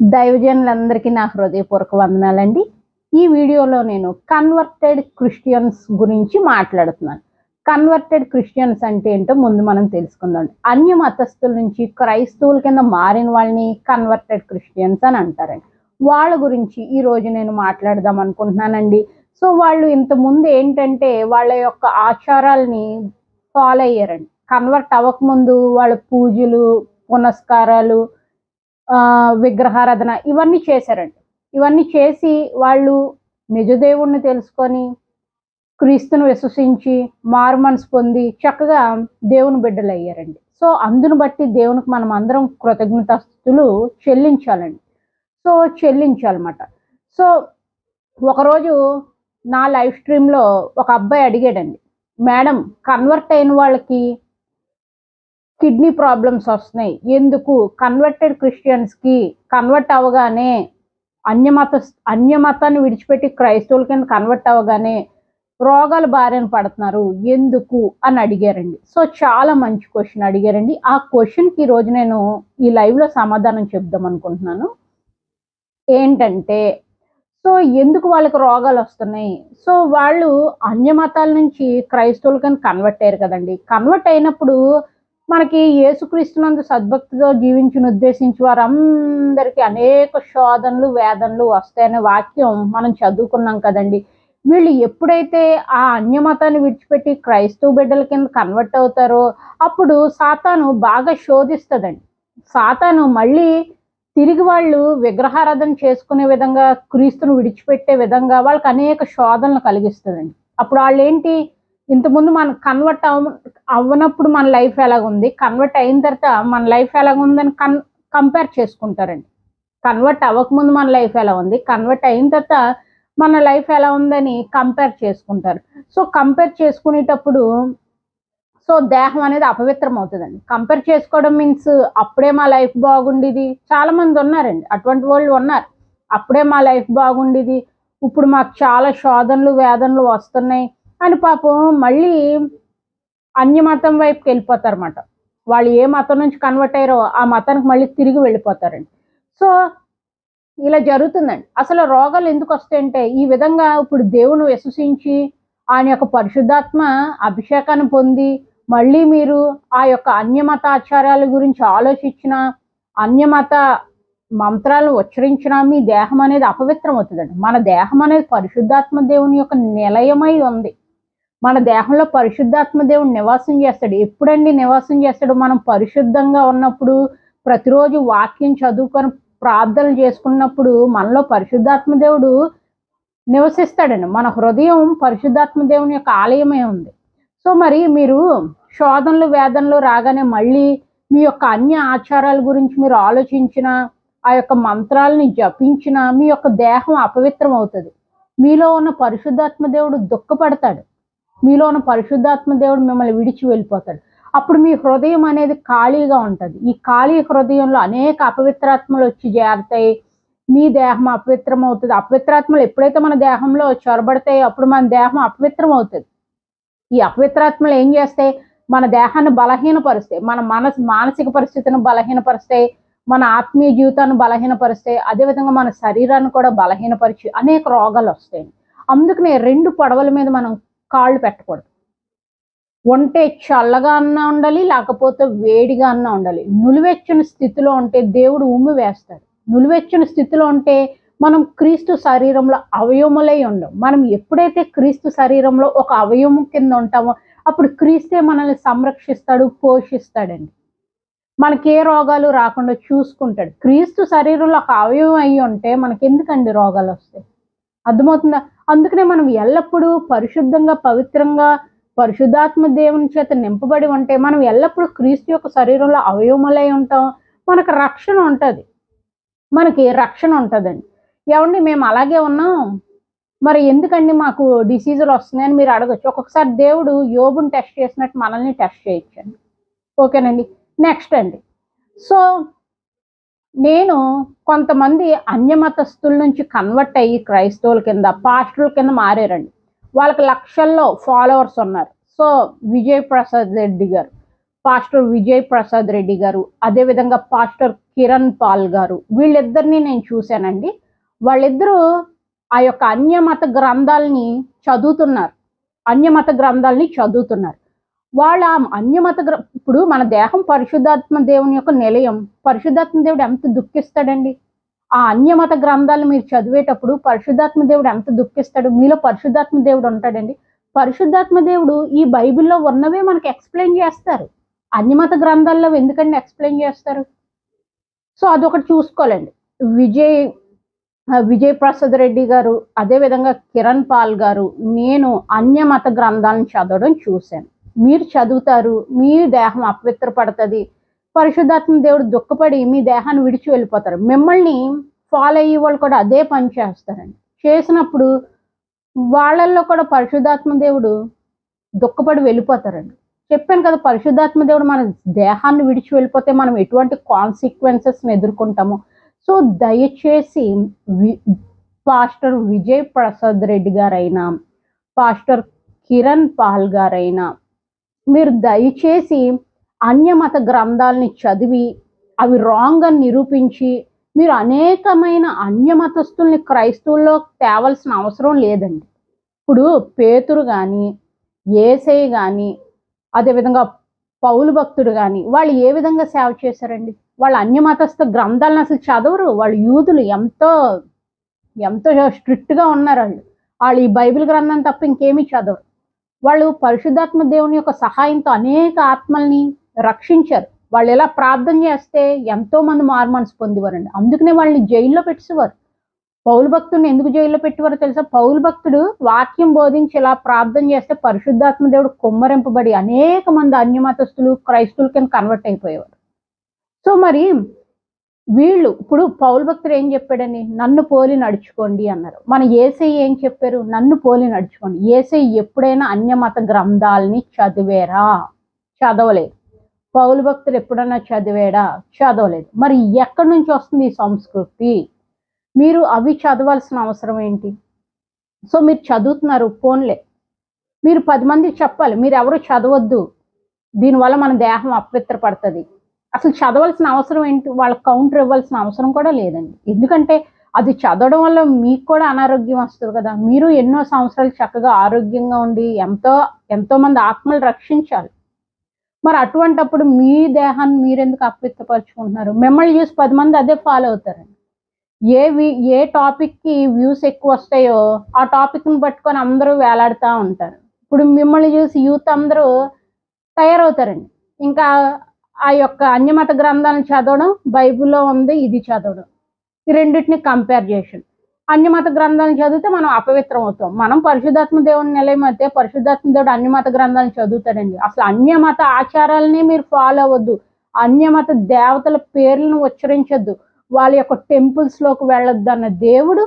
దైవజనులందరికీ నా హృదయపూర్వక వందనాలండి. ఈ వీడియోలో నేను కన్వర్టెడ్ క్రిస్టియన్స్ గురించి మాట్లాడుతున్నాను. కన్వర్టెడ్ క్రిస్టియన్స్ అంటే ఏంటో ముందు మనం తెలుసుకుందాం. అన్య మతస్థుల నుంచి క్రైస్తవుల కింద మారిన వాళ్ళని కన్వర్టెడ్ క్రిస్టియన్స్ అని అంటారండి. వాళ్ళ గురించి ఈ రోజు నేను మాట్లాడదాం అనుకుంటున్నానండి. సో వాళ్ళు ఇంత ముందు ఏంటంటే వాళ్ళ యొక్క ఆచారాల్ని ఫాలో అయ్యారండి. కన్వర్ట్ అవ్వకముందు వాళ్ళ పూజలు పునస్కారాలు విగ్రహారాధన ఇవన్నీ చేశారండి ఇవన్నీ చేసి వాళ్ళు నిజదేవుణ్ణి తెలుసుకొని క్రీస్తును విశ్వసించి మారు మనసు పొంది చక్కగా దేవుని బిడ్డలు అయ్యారండి సో అందును బట్టి దేవునికి మనం అందరం కృతజ్ఞతాస్తులు చెల్లించాలండి. సో చెల్లించాలన్నమాట. సో ఒకరోజు నా లైవ్ స్ట్రీమ్లో ఒక అబ్బాయి అడిగాడండి మేడం కన్వర్ట్ అయిన వాళ్ళకి కిడ్నీ ప్రాబ్లమ్స్ వస్తున్నాయి. ఎందుకు? కన్వర్టెడ్ క్రిస్టియన్స్కి కన్వర్ట్ అవ్వగానే అన్యమత అన్యమతాన్ని విడిచిపెట్టి క్రైస్తవుల కింద కన్వర్ట్ అవ్వగానే రోగాల బారిన పడుతున్నారు. ఎందుకు? అని అడిగారండి. సో చాలా మంచి క్వశ్చన్ అడిగారండి. ఆ క్వశ్చన్కి ఈరోజు నేను ఈ లైవ్లో సమాధానం చెప్దాం అనుకుంటున్నాను. ఏంటంటే సో ఎందుకు వాళ్ళకి రోగాలు వస్తున్నాయి? సో వాళ్ళు అన్యమతాల నుంచి క్రైస్తవులకని కింద కన్వర్ట్ అయ్యారు కదండి. కన్వర్ట్ అయినప్పుడు మనకి యేసుక్రీస్తునందు సద్భక్తితో జీవించిన ఉద్దేశించి వారందరికీ అనేక శోధనలు వేదనలు వస్తాయనే వాక్యం మనం చదువుకున్నాం కదండి. వీళ్ళు ఎప్పుడైతే ఆ అన్యమతాన్ని విడిచిపెట్టి క్రైస్తవ బిడ్డల కింద కన్వర్ట్ అవుతారో అప్పుడు సాతాను బాగా శోధిస్తుందండి. సాతాను మళ్ళీ తిరిగి వాళ్ళు విగ్రహారాధన చేసుకునే విధంగా క్రీస్తును విడిచిపెట్టే విధంగా వాళ్ళకి అనేక శోధనలు కలిగిస్తుందండి. అప్పుడు వాళ్ళు ఏంటి ఇంతకుముందు మనం కన్వర్ట్ అవ అవ్వనప్పుడు మన లైఫ్ ఎలాగుంది? కన్వర్ట్ అయిన తర్వాత మన లైఫ్ ఎలాగుందని కన్ కంపేర్ చేసుకుంటారండి. కన్వర్ట్ అవ్వకముందు మన లైఫ్ ఎలా ఉంది కన్వర్ట్ అయిన తర్వాత మన లైఫ్ ఎలా ఉందని కంపేర్ చేసుకుంటారు. సో కంపేర్ చేసుకునేటప్పుడు సో దేహం అనేది అపవిత్రం అవుతుందండి కంపేర్ చేసుకోవడం మీన్స్ అప్పుడే మా లైఫ్ బాగుండేది. చాలా మంది ఉన్నారండి. అటువంటి వాళ్ళు ఉన్నారు. అప్పుడే మా లైఫ్ బాగుండేది. ఇప్పుడు మాకు చాలా శోధనలు వేదనలు వస్తున్నాయి. అని పాపం మళ్ళీ అన్య మతం వైపుకి వెళ్ళిపోతారన్నమాట. వాళ్ళు ఏ మతం నుంచి కన్వర్ట్ అయ్యారో ఆ మతానికి మళ్ళీ తిరిగి వెళ్ళిపోతారండి. సో ఇలా జరుగుతుందండి. అసలు రోగాలు ఎందుకు వస్తాయంటే ఈ విధంగా ఇప్పుడు దేవుని విశ్వసించి ఆయన యొక్క పరిశుద్ధాత్మ అభిషేకాన్ని పొంది మళ్ళీ మీరు ఆ యొక్క అన్యమత ఆచారాల గురించి ఆలోచించిన అన్యమత మంత్రాలను ఉచ్చరించిన మీ దేహం అనేది అపవిత్రం అవుతుందండి. మన దేహం అనేది పరిశుద్ధాత్మ దేవుని యొక్క నిలయమై ఉంది. మన దేహంలో పరిశుద్ధాత్మ దేవుడు నివాసం చేస్తాడు. ఎప్పుడండి నివాసం చేస్తాడు? మనం పరిశుద్ధంగా ఉన్నప్పుడు ప్రతిరోజు వాక్యం చదువుకొని ప్రార్థనలు చేసుకున్నప్పుడు మనలో పరిశుద్ధాత్మ దేవుడు నివసిస్తాడండి. మన హృదయం పరిశుద్ధాత్మ దేవుని యొక్క ఆలయమే ఉంది. సో మరి మీరు శోధనలు వేదనలు రాగానే మళ్ళీ మీ యొక్క అన్య ఆచారాల గురించి మీరు ఆలోచించిన ఆ యొక్క మంత్రాలని జపించిన మీ యొక్క దేహం అపవిత్రం అవుతుంది మీలో ఉన్న పరిశుద్ధాత్మ దేవుడు దుఃఖపడతాడు. మీలో ఉన్న పరిశుద్ధాత్మ దేవుడు మిమ్మల్ని విడిచి వెళ్ళిపోతాడు. అప్పుడు మీ హృదయం అనేది ఖాళీగా ఉంటుంది. ఈ ఖాళీ హృదయంలో అనేక అపవిత్రాత్మలు వచ్చి చేరతాయి మీ దేహం అపవిత్రం అవుతుంది అపవిత్రాత్మలు ఎప్పుడైతే మన దేహంలో చొరబడతాయో అప్పుడు మన దేహం అపవిత్రం అవుతుంది ఈ అపవిత్రాత్మలు ఏం చేస్తాయి? మన దేహాన్ని బలహీనపరుస్తాయి. మన మనసు మానసిక పరిస్థితిని బలహీనపరుస్తాయి. మన ఆత్మీయ జీవితాన్ని బలహీనపరుస్తాయి. అదేవిధంగా మన శరీరాన్ని కూడా బలహీనపరిచి అనేక రోగాలు వస్తాయి. అందుకనే రెండు పడవల మీద మనం కాళ్ళు పెట్టకూడదు. ఉంటే చల్లగా అన్నా ఉండాలి లేకపోతే వేడిగా అన్నా ఉండాలి. నులివెచ్చని స్థితిలో ఉంటే దేవుడు ఉమ్మి వేస్తాడు. నులివెచ్చని స్థితిలో ఉంటే మనం క్రీస్తు శరీరంలో అవయవములై ఉండం. మనం ఎప్పుడైతే క్రీస్తు శరీరంలో ఒక అవయవం కింద ఉంటామో అప్పుడు క్రీస్తే మనల్ని సంరక్షిస్తాడు పోషిస్తాడండి. మనకి ఏ రోగాలు రాకుండా చూసుకుంటాడు. క్రీస్తు శరీరంలో ఒక అవయవం అయ్యి ఉంటే మనకి ఎందుకండి రోగాలు వస్తాయి? అర్థమవుతుందా? అందుకనే మనం ఎల్లప్పుడూ పరిశుద్ధంగా పవిత్రంగా పరిశుద్ధాత్మ దేవుని చేత నింపబడి ఉంటే మనం ఎల్లప్పుడూ క్రీస్తు యొక్క శరీరంలో అవయవములై ఉంటాం. మనకు రక్షణ ఉంటుంది. మనకి రక్షణ ఉంటుందండి. ఏమండి మేము అలాగే ఉన్నాం. మరి ఎందుకండి మాకు డిసీజులు వస్తున్నాయని మీరు అడగచ్చు. ఒక్కొక్కసారి దేవుడు యోగుని టెస్ట్ చేసినట్టు మనల్ని టెస్ట్ చేయొచ్చండి. ఓకేనండి. నెక్స్ట్ అండి. సో నేను కొంతమంది అన్యమతస్తుల నుంచి కన్వర్ట్ అయ్యి క్రైస్తవుల కింద పాస్టర్ల కింద మారారండి. వాళ్ళకి లక్షల్లో ఫాలోవర్స్ ఉన్నారు. సో విజయ్ ప్రసాద్ రెడ్డి గారు పాస్టర్ విజయ్ ప్రసాద్ రెడ్డి గారు అదేవిధంగా పాస్టర్ కిరణ్ పాల్ గారు వీళ్ళిద్దరిని నేను చూశానండి. వాళ్ళిద్దరూ ఆ యొక్క అన్యమత గ్రంథాలని చదువుతున్నారు. అన్యమత గ్రంథాలని చదువుతున్నారు. వాళ్ళ ఆ అన్యమత గ్ర ఇప్పుడు మన దేహం పరిశుద్ధాత్మ దేవుని యొక్క నిలయం. పరిశుద్ధాత్మ దేవుడు ఎంత దుఃఖిస్తాడండి? ఆ అన్యమత గ్రంథాలు మీరు చదివేటప్పుడు పరిశుద్ధాత్మ దేవుడు ఎంత దుఃఖిస్తాడు? మీలో పరిశుద్ధాత్మ దేవుడు ఉంటాడండి. పరిశుద్ధాత్మ దేవుడు ఈ బైబిల్లో ఉన్నవే మనకి ఎక్స్ప్లెయిన్ చేస్తారు. అన్యమత గ్రంథాల్లో ఎందుకండి ఎక్స్ప్లెయిన్ చేస్తారు? సో అదొకటి చూసుకోవాలండి. విజయ్ విజయ్ ప్రసాద్ రెడ్డి గారు అదేవిధంగా కిరణ్ పాల్ గారు నేను అన్యమత గ్రంథాలను చదవడం చూశాను. మీరు చదువుతారు మీ దేహం అపవిత్రపడుతుంది. పరిశుద్ధాత్మ దేవుడు దుఃఖపడి మీ దేహాన్ని విడిచి వెళ్ళిపోతారు. మిమ్మల్ని ఫాలో అయ్యే వాళ్ళు కూడా అదే పని చేస్తారండి. చేసినప్పుడు వాళ్ళల్లో కూడా పరిశుద్ధాత్మ దేవుడు దుఃఖపడి వెళ్ళిపోతారండి. చెప్పాను కదా పరిశుద్ధాత్మ దేవుడు మన దేహాన్ని విడిచి వెళ్ళిపోతే మనం ఎటువంటి కాన్సిక్వెన్సెస్ని ఎదుర్కొంటాము. సో దయచేసి వి- పాస్టర్ విజయ్ ప్రసాద్ రెడ్డి గారైనా పాస్టర్ కిరణ్ పాల్ గారైనా మీరు దయచేసి అన్యమత గ్రంథాలని చదివి అవి రాంగ్ అని నిరూపించి మీరు అనేకమైన అన్యమతస్తుల్ని క్రైస్తవుల్లో తేవాల్సిన అవసరం లేదండి. ఇప్పుడు పేతురు కానీ ఏసై కానీ అదేవిధంగా పౌలు భక్తుడు కానీ వాళ్ళు ఏ విధంగా సేవ చేశారండి? వాళ్ళు అన్యమతస్థ గ్రంథాలను అసలు చదవరు. వాళ్ళు యూదులు. ఎంతో ఎంతో స్ట్రిక్ట్గా ఉన్నారు వాళ్ళు వాళ్ళు ఈ బైబిల్ గ్రంథం తప్ప ఇంకేమీ చదవరు. వాళ్ళు పరిశుద్ధాత్మ దేవుని యొక్క సహాయంతో అనేక ఆత్మల్ని రక్షించారు. వాళ్ళు ఎలా ప్రార్థన చేస్తే ఎంతో మంది మార్మన్స్ పొందేవారండి. అందుకనే వాళ్ళని జైల్లో పెట్టేవారు పౌలు భక్తుడిని ఎందుకు జైల్లో పెట్టేవారో తెలుసా? పౌలు భక్తుడు వాక్యం బోధించి ఇలా ప్రార్థన చేస్తే పరిశుద్ధాత్మ దేవుడు కుమ్మరింపబడి అనేక మంది అన్యమతస్తులు క్రైస్తువుల కింద కన్వర్ట్ అయిపోయేవారు. సో మరి వీళ్ళు ఇప్పుడు పౌలు భక్తులు ఏం చెప్పాడని నన్ను పోలి నడుచుకోండి అన్నారు. మన ఏసై ఏం చెప్పారు? నన్ను పోలి నడుచుకోండి. ఏసై ఎప్పుడైనా అన్యమత గ్రంథాలని చదివేరా? చదవలేదు. పౌలు భక్తులు ఎప్పుడన్నా చదివాడా? చదవలేదు. మరి ఎక్కడి నుంచి వస్తుంది ఈ సంస్కృతి? మీరు అవి చదవాల్సిన అవసరం ఏంటి? సో మీరు చదువుతున్నారు ఫోన్లే. మీరు పది మందికి చెప్పాలి. మీరు ఎవరు చదవద్దు. దీనివల్ల మన దేహం అపవిత్రపడుతుంది. అసలు చదవాల్సిన అవసరం ఏంటి? వాళ్ళకి కౌంటర్ ఇవ్వాల్సిన అవసరం కూడా లేదండి. ఎందుకంటే అది చదవడం వల్ల మీకు కూడా అనారోగ్యం వస్తుంది కదా. మీరు ఎన్నో సంవత్సరాలు చక్కగా ఆరోగ్యంగా ఉండి ఎంతో ఎంతో మంది ఆత్మలు రక్షించాలి. మరి అటువంటప్పుడు మీ దేహాన్ని మీరెందుకు అపవిత్రపరుచుకుంటున్నారు మిమ్మల్ని చూసి పది మంది అదే ఫాలో అవుతారండి. ఏ వి ఏ టాపిక్కి వ్యూస్ ఎక్కువ వస్తాయో ఆ టాపిక్ని పట్టుకొని అందరూ వేలాడుతూ ఉంటారు. ఇప్పుడు మిమ్మల్ని చూసి యూత్ అందరూ తయారవుతారండి. ఇంకా ఆ యొక్క అన్యమత గ్రంథాలను చదవడం బైబిల్లో ఉంది ఇది చదవడం. ఈ రెండింటిని కంపేర్ చేసి అన్యమత గ్రంథాలను చదివితే మనం అపవిత్రం అవుతాం. మనం పరిశుద్ధాత్మ దేవుని నిలయమైతే పరిశుద్ధాత్మ దేవుడు అన్యమత గ్రంథాలను చదువుతాడండి. అసలు అన్యమత ఆచారాలని మీరు ఫాలో అవ్వద్దు. అన్యమత దేవతల పేర్లను ఉచ్చరించొద్దు. వాళ్ళ యొక్క టెంపుల్స్లోకి వెళ్ళొద్దు అన్న దేవుడు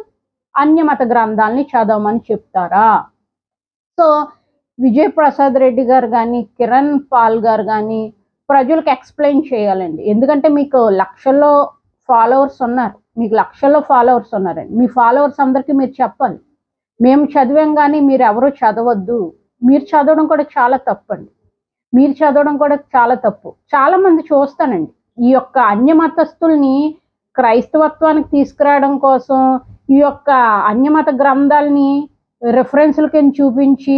అన్యమత గ్రంథాలని చదవమని చెప్తారా? సో విజయ్ ప్రసాద్ రెడ్డి గారు కానీ కిరణ్ పాల్ గారు కానీ ప్రజలకు ఎక్స్ప్లెయిన్ చేయాలండి. ఎందుకంటే మీకు లక్షల్లో ఫాలోవర్స్ ఉన్నారు. మీకు లక్షల్లో ఫాలోవర్స్ ఉన్నారండి. మీ ఫాలోవర్స్ అందరికీ మీరు చెప్పాలి. మేము చదివాం కానీ మీరు ఎవరూ చదవద్దు. మీరు చదవడం కూడా చాలా తప్పండి. మీరు చదవడం కూడా చాలా తప్పు. చాలామంది చూస్తానండి. ఈ యొక్క అన్యమతస్తుల్ని క్రైస్తవత్వానికి తీసుకురావడం కోసం ఈ యొక్క అన్యమత గ్రంథాలని రిఫరెన్స్ల కింద చూపించి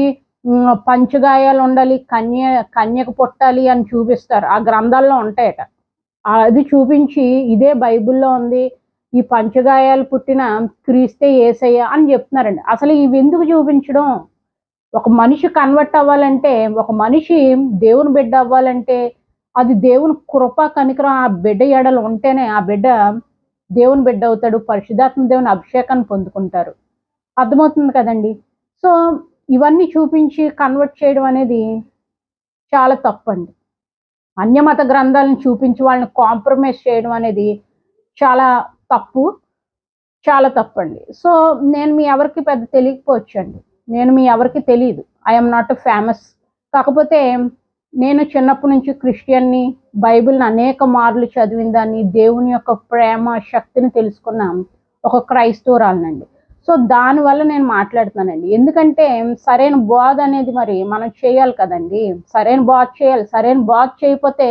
పంచగాయాలు ఉండాలి కన్య కన్యకు పుట్టాలి అని చూపిస్తారు. ఆ గ్రంథాల్లో ఉంటాయట. అది చూపించి ఇదే బైబిల్లో ఉంది ఈ పంచగాయాలు పుట్టిన క్రీస్తే ఏసయ్య అని చెప్తున్నారండి. అసలు ఇవి ఎందుకు చూపించడం? ఒక మనిషి కన్వర్ట్ అవ్వాలంటే ఒక మనిషి దేవుని బిడ్డ అవ్వాలంటే అది దేవుని కృప కనికరం ఆ బిడ్డ ఎడలు ఉంటేనే ఆ బిడ్డ దేవుని బిడ్డ అవుతాడు పరిశుధాత్మ దేవుని అభిషేకాన్ని పొందుకుంటారు. అర్థమవుతుంది కదండి? సో ఇవన్నీ చూపించి కన్వర్ట్ చేయడం అనేది చాలా తప్పండి. అన్యమత గ్రంథాలను చూపించి వాళ్ళని కాంప్రమైజ్ చేయడం అనేది చాలా తప్పు చాలా తప్పండి. సో నేను మీ ఎవరికి పెద్ద తెలియకపోవచ్చు అండి నేను మీ ఎవరికి తెలియదు ఐఎమ్ నాట్ ఫేమస్ కాకపోతే నేను చిన్నప్పటి నుంచి క్రిస్టియన్ని బైబిల్ని అనేక మార్లు చదివిన దాన్ని దేవుని యొక్క ప్రేమ శక్తిని తెలుసుకున్న. ఒక క్రైస్తవురాలనండి. సో దానివల్ల నేను మాట్లాడుతున్నానండి. ఎందుకంటే సరైన బోధ అనేది మరి మనం చేయాలి కదండి. సరైన బోధ చేయాలి. సరైన బోధ చేయకపోతే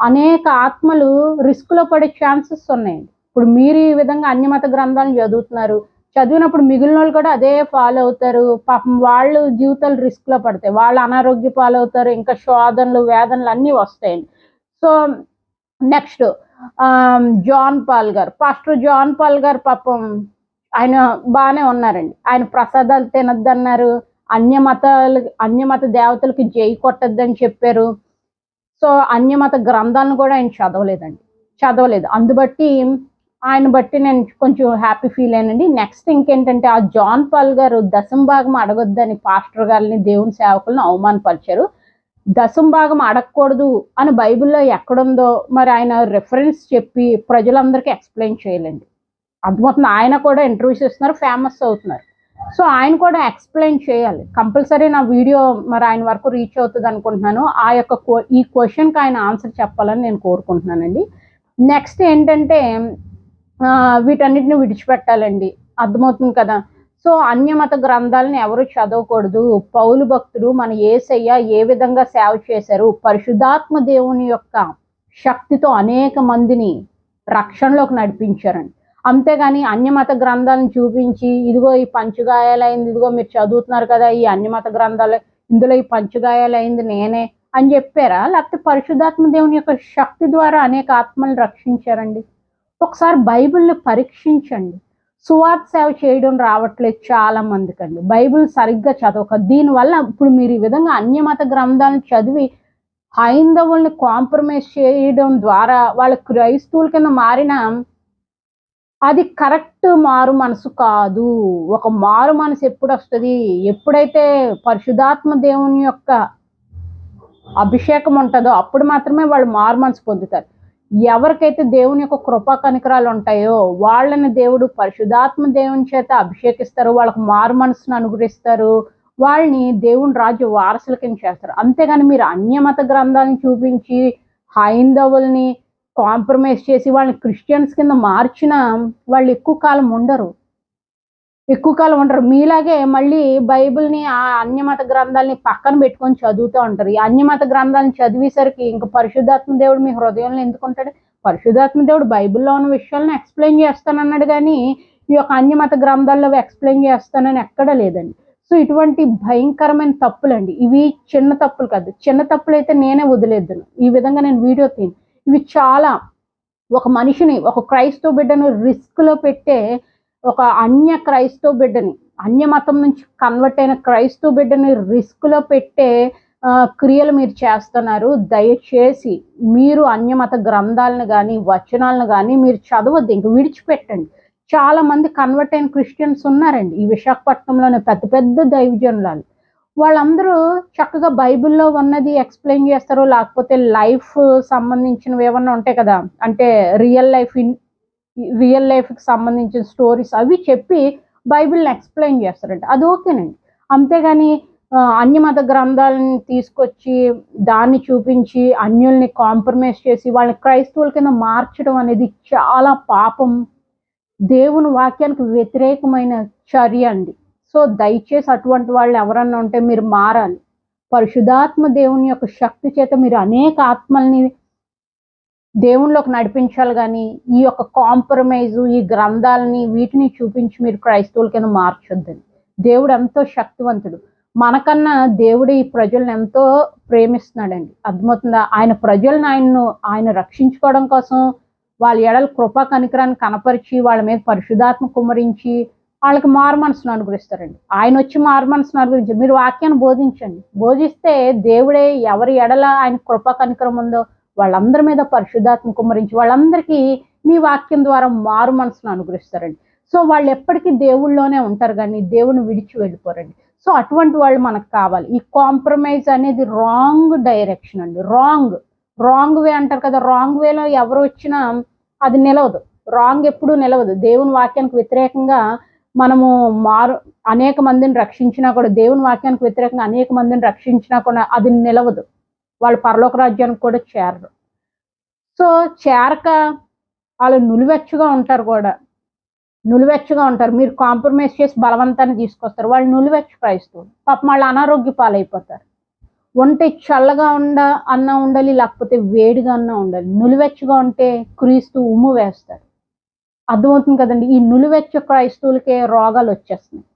అనేక ఆత్మలు రిస్క్లో పడే ఛాన్సెస్ ఉన్నాయండి. ఇప్పుడు మీరు ఈ విధంగా అన్ని మత గ్రంథాలను చదువుతున్నారు. చదివినప్పుడు మిగిలిన వాళ్ళు కూడా అదే ఫాలో అవుతారు. పాపం వాళ్ళు జీవితాలు రిస్క్లో పడతాయి. వాళ్ళు అనారోగ్య పాలవుతారు ఇంకా శోధనలు వేదనలు అన్నీ వస్తాయండి. సో నెక్స్ట్ జాన్ పాల్ గారు. పాస్టర్ జాన్ పాల్ గారు పాపం ఆయన బాగానే ఉన్నారండి. ఆయన ప్రసాదాలు తినొద్దన్నారు. అన్య మతాలు అన్య మత దేవతలకి జై కొట్టద్దని చెప్పారు. సో అన్య మత గ్రంథాలను కూడా ఆయన చదవలేదండి. చదవలేదు. అందుబట్టి ఆయన బట్టి నేను కొంచెం హ్యాపీ ఫీల్ అయినండి నెక్స్ట్ ఇంకేంటంటే ఆ జాన్ పాల్ గారు దశం భాగం అడగొద్దని పాస్టర్ గారిని దేవుని సేవకులను అవమానపరిచారు. దశం భాగం అడగకూడదు అని బైబిల్లో ఎక్కడుందో మరి ఆయన రెఫరెన్స్ చెప్పి ప్రజలందరికీ ఎక్స్ప్లెయిన్ చేయాలండి. అర్థమవుతుంది ఆయన కూడా ఇంటర్వ్యూస్ ఇస్తున్నారు ఫేమస్ అవుతున్నారు. సో ఆయన కూడా ఎక్స్ప్లెయిన్ చేయాలి. కంపల్సరీ నా వీడియో మరి ఆయన వరకు రీచ్ అవుతుంది అనుకుంటున్నాను. ఆ యొక్క ఈ క్వశ్చన్కి ఆయన ఆన్సర్ చెప్పాలని నేను కోరుకుంటున్నానండి. నెక్స్ట్ ఏంటంటే వీటన్నిటిని విడిచిపెట్టాలండి. అర్థమవుతుంది కదా? సో అన్యమత గ్రంథాలను ఎవరు చదవకూడదు. పౌలు భక్తుడు మన ఏసయ్య ఏ విధంగా సేవ చేశారు? పరిశుద్ధాత్మ దేవుని యొక్క శక్తితో అనేక మందిని రక్షణలోకి నడిపించారండి. అంతేగాని అన్యమత గ్రంథాలను చూపించి ఇదిగో ఈ పంచగాయాలైంది ఇదిగో మీరు చదువుతున్నారు కదా ఈ అన్యమత గ్రంథాలు ఇందులో ఈ పంచగాయాలైంది నేనే అని చెప్పారా? లేకపోతే పరిశుద్ధాత్మ దేవుని యొక్క శక్తి ద్వారా అనేక ఆత్మల్ని రక్షించారండి? ఒకసారి బైబిల్ని పరీక్షించండి. సువార్త సేవ చేయడం రావట్లేదు చాలా మందికి అండి బైబిల్ సరిగ్గా చదవక దీనివల్ల ఇప్పుడు మీరు ఈ విధంగా అన్యమత గ్రంథాలను చదివి హైందవుల్ని కాంప్రమైజ్ చేయడం ద్వారా వాళ్ళ క్రైస్తవుల కింద మారిన అది కరెక్ట్ మారు మనసు కాదు. ఒక మారు మనసు ఎప్పుడు వస్తుంది ఎప్పుడైతే పరిశుధాత్మ దేవుని యొక్క అభిషేకం ఉంటుందో అప్పుడు మాత్రమే వాళ్ళు మారు మనసు పొందుతారు. ఎవరికైతే దేవుని యొక్క కృపా కనికరాలు ఉంటాయో వాళ్ళని దేవుడు పరిశుధాత్మ దేవుని చేత అభిషేకిస్తారు వాళ్ళకు మారు మనసును అనుగ్రహిస్తారు వాళ్ళని దేవుని రాజ్య వారసుల కింద చేస్తారు. అంతేగాని మీరు అన్యమత గ్రంథాలను చూపించి హైందవుల్ని కాంప్రమైజ్ చేసి వాళ్ళని క్రిస్టియన్స్ కింద మార్చిన వాళ్ళు ఎక్కువ కాలం ఉండరు. ఎక్కువ కాలం ఉండరు. మీలాగే మళ్ళీ బైబిల్ని ఆ అన్యమత గ్రంథాలని పక్కన పెట్టుకొని చదువుతూ ఉంటారు. ఈ అన్యమత గ్రంథాలను చదివేసరికి ఇంకా పరిశుద్ధాత్మ దేవుడు మీ హృదయంలో ఎందుకుంటాడు పరిశుద్ధాత్మ దేవుడు బైబిల్లో ఉన్న విషయాలను ఎక్స్ప్లెయిన్ చేస్తానన్నాడు కానీ ఈ యొక్క అన్యమత గ్రంథాల్లో ఎక్స్ప్లెయిన్ చేస్తానని ఎక్కడ లేదండి. సో ఇటువంటి భయంకరమైన తప్పులండి. ఇవి చిన్న తప్పులు కాదు. చిన్న తప్పులు అయితే నేనే వదిలేద్దును. ఈ విధంగా నేను వీడియో తీను ఇవి చాలా ఒక మనిషిని ఒక క్రైస్తవ బిడ్డను రిస్క్లో లో పెట్టే ఒక అన్య క్రైస్తవ బిడ్డని అన్య మతం నుంచి కన్వర్ట్ అయిన క్రైస్తవ బిడ్డని రిస్క్లో లో పెట్టే క్రియలు మీరు చేస్తున్నారు. దయచేసి మీరు అన్యమత గ్రంథాలను కానీ వచనాలను కానీ మీరు చదవద్దు. ఇంక విడిచిపెట్టండి. చాలా మంది కన్వర్ట్ అయిన క్రిస్టియన్స్ ఉన్నారండి. ఈ విశాఖపట్నంలోనే పెద్ద పెద్ద దైవజనులాలు వాళ్ళందరూ చక్కగా బైబిల్లో ఉన్నది ఎక్స్ప్లెయిన్ చేస్తారు లేకపోతే లైఫ్ సంబంధించినవి ఏమన్నా ఉంటాయి కదా? అంటే రియల్ లైఫ్ ఇన్ రియల్ లైఫ్కి సంబంధించిన స్టోరీస్ అవి చెప్పి బైబిల్ని ఎక్స్ప్లెయిన్ చేస్తారంట. అది ఓకేనండి. అంతేగాని అన్యమత గ్రంథాలని తీసుకొచ్చి దాన్ని చూపించి అన్యుల్ని కాంప్రమైజ్ చేసి వాళ్ళని క్రైస్తవుల కింద మార్చడం అనేది చాలా పాపం. దేవుని వాక్యానికి వ్యతిరేకమైన చర్య అండి. సో దయచేసి అటువంటి వాళ్ళు ఎవరన్నా ఉంటే మీరు మారాలి. పరిశుధాత్మ దేవుని యొక్క శక్తి చేత మీరు అనేక ఆత్మల్ని దేవునిలోకి నడిపించాలి కానీ ఈ యొక్క కాంప్రమైజ్ ఈ గ్రంథాలని వీటిని చూపించి మీరు క్రైస్తవుల కింద మార్చొద్దండి. దేవుడు ఎంతో శక్తివంతుడు. మనకన్నా దేవుడు ఈ ప్రజలను ఎంతో ప్రేమిస్తున్నాడండి. అర్థమవుతుందా? ఆయన ప్రజలను ఆయన్ను ఆయన రక్షించుకోవడం కోసం వాళ్ళ ఎడల కృపా కనికరాన్ని కనపరిచి వాళ్ళ మీద పరిశుధాత్మ కుమరించి వాళ్ళకి మారు మనసును అనుగ్రహిస్తారండి. ఆయన వచ్చి మారు మనసును మీరు వాక్యాన్ని బోధించండి. బోధిస్తే దేవుడే ఎవరి ఎడల ఆయన కృపా కనికరం ఉందో వాళ్ళందరి మీద పరిశుద్ధాత్మ కుమ్మరించి వాళ్ళందరికీ మీ వాక్యం ద్వారా మారు మనసును అనుగ్రహిస్తారండి. సో వాళ్ళు ఎప్పటికీ దేవుళ్ళలోనే ఉంటారు కానీ దేవుని విడిచి వెళ్ళిపోరండి. సో అటువంటి వాళ్ళు మనకు కావాలి. ఈ కాంప్రమైజ్ అనేది రాంగ్ డైరెక్షన్ అండి. రాంగ్. రాంగ్ వే అంటారు కదా రాంగ్ వేలో ఎవరు వచ్చినా అది నిలవదు. రాంగ్ ఎప్పుడూ నిలవదు. దేవుని వాక్యానికి వ్యతిరేకంగా మనము మారు అనేక మందిని రక్షించినా కూడా దేవుని వాక్యానికి వ్యతిరేకంగా అనేక మందిని రక్షించినా కూడా అది నిలవదు. వాళ్ళు పరలోక రాజ్యానికి కూడా చేరరు. సో చేరక వాళ్ళు నులివెచ్చగా ఉంటారు కూడా. నులివెచ్చగా ఉంటారు. మీరు కాంప్రమైజ్ చేసి బలవంతాన్ని తీసుకొస్తారు. వాళ్ళు నులివెచ్చ క్రైస్తవులు. పాపం వాళ్ళు అనారోగ్య పాలైపోతారు. వంటే చల్లగా ఉండ అన్న ఉండాలి లేకపోతే వేడిగా అన్న ఉండాలి. నులివెచ్చగా ఉంటే క్రీస్తు ఉమ్ము వేస్తాడు అర్థమవుతుంది కదండి. ఈ నులివెచ్చ క్రైస్తవులకే రోగాలు వచ్చేస్తున్నాయి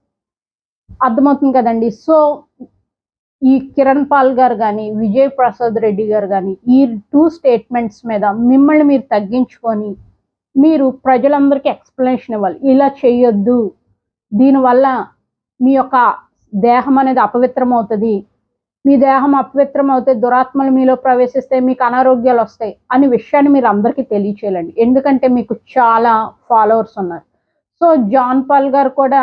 అర్థమవుతుంది కదండి. సో ఈ కిరణ్ పాల్ గారు కానీ విజయ్ ప్రసాద్ రెడ్డి గారు కానీ ఈ టూ స్టేట్మెంట్స్ మీద మిమ్మల్ని మీరు తగ్గించుకొని మీరు ప్రజలందరికీ ఎక్స్ప్లెనేషన్ ఇవ్వాలి. ఇలా చేయొద్దు దీనివల్ల మీ యొక్క దేహం అనేది అపవిత్రం అవుతుంది మీ దేహం అపవిత్రం అవుతే దురాత్మలు మీలో ప్రవేశిస్తే మీకు అనారోగ్యాలు వస్తాయి అనే విషయాన్ని మీరు అందరికీ తెలియచేయాలండి. ఎందుకంటే మీకు చాలా ఫాలోవర్స్ ఉన్నారు. సో జాన్ పాల్ గారు కూడా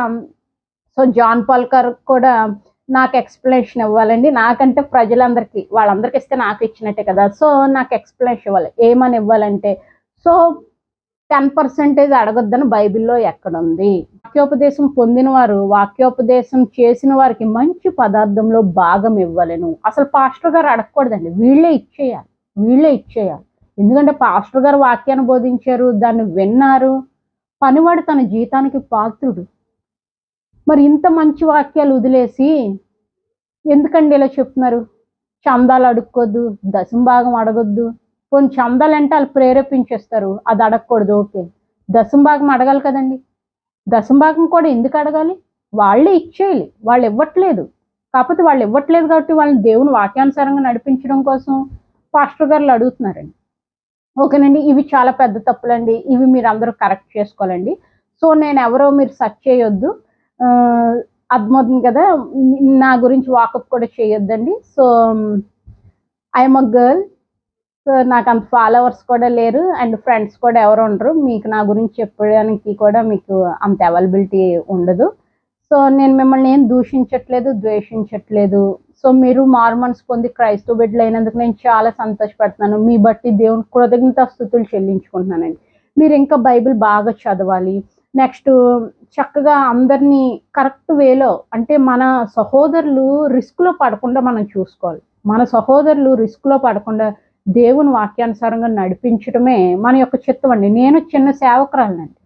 సో జాన్ పాల్ గారు కూడా నాకు ఎక్స్ప్లెనేషన్ ఇవ్వాలండి. నాకంటే ప్రజలందరికీ వాళ్ళందరికీ ఇస్తే నాకు ఇచ్చినట్టే కదా. సో నాకు ఎక్స్ప్లెనేషన్ ఇవ్వాలి. ఏమని ఇవ్వాలంటే సో టెన్ పర్సెంటేజ్ అడగొద్దని బైబిల్లో ఎక్కడుంది? వాక్యోపదేశం పొందిన వారు వాక్యోపదేశం చేసిన వారికి మంచి పదార్థంలో భాగం ఇవ్వలేను. అసలు పాస్టర్ గారు అడగకూడదండి. వీళ్ళే ఇచ్చేయాలి. వీళ్ళే ఇచ్చేయాలి. ఎందుకంటే పాస్టర్ గారు వాక్యాన్ని బోధించారు దాన్ని విన్నారు. పనివాడు తన జీతానికి పాత్రుడు. మరి ఇంత మంచి వాక్యాలు వదిలేసి ఎందుకండి ఇలా చెప్తున్నారు? చందాలు అడుక్కోద్దు దశం భాగం అడగొద్దు. కొన్ని చందాలంటే వాళ్ళు ప్రేరేపించేస్తారు. అది అడగకూడదు ఓకే. దశం భాగం అడగాలి కదండి. దశం భాగం కూడా ఎందుకు అడగాలి? వాళ్ళే ఇచ్చేయాలి. వాళ్ళు ఇవ్వట్లేదు. కాకపోతే వాళ్ళు ఇవ్వట్లేదు కాబట్టి వాళ్ళని దేవుని వాక్యానుసారంగా నడిపించడం కోసం పాస్టర్ గారులు అడుగుతున్నారండి. ఓకేనండి ఇవి చాలా పెద్ద తప్పులండి. ఇవి మీరు అందరూ కరెక్ట్ చేసుకోవాలండి. సో నేను ఎవరో మీరు సెర్చ్ చేయొద్దు. అర్థమవుతుంది కదా? నా గురించి వాకప్ కూడా చేయొద్దండి. So I'm a girl. So నాకు అంత ఫాలోవర్స్ కూడా లేరు అండ్ ఫ్రెండ్స్ కూడా ఎవరు ఉండరు. మీకు నా గురించి చెప్పడానికి కూడా మీకు అంత అవైలబిలిటీ ఉండదు. సో నేను మిమ్మల్ని ఏం దూషించట్లేదు ద్వేషించట్లేదు. సో మీరు మారుమనసు పొంది క్రైస్తవ బిడ్డలు అయినందుకు నేను చాలా సంతోషపడుతున్నాను. మీ బట్టి దేవుని కృతజ్ఞత స్థుతులు చెల్లించుకుంటున్నానండి. మీరు ఇంకా బైబిల్ బాగా చదవాలి. నెక్స్ట్ చక్కగా అందరినీ కరెక్ట్ వేలో అంటే మన సహోదరులు రిస్క్లో పడకుండా మనం చూసుకోవాలి. మన సహోదరులు రిస్క్లో పడకుండా దేవుని వాక్యానుసారంగా నడిపించడమే మన యొక్క చిత్తం అండి. నేను చిన్న సేవకురాలనండి.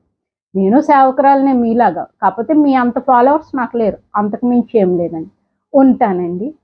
నేను సేవకురాలనే మీలాగా. కాకపోతే మీ అంత ఫాలోవర్స్ నాకు లేరు. అంతకు మించి ఏం లేదండి. ఉంటానండి.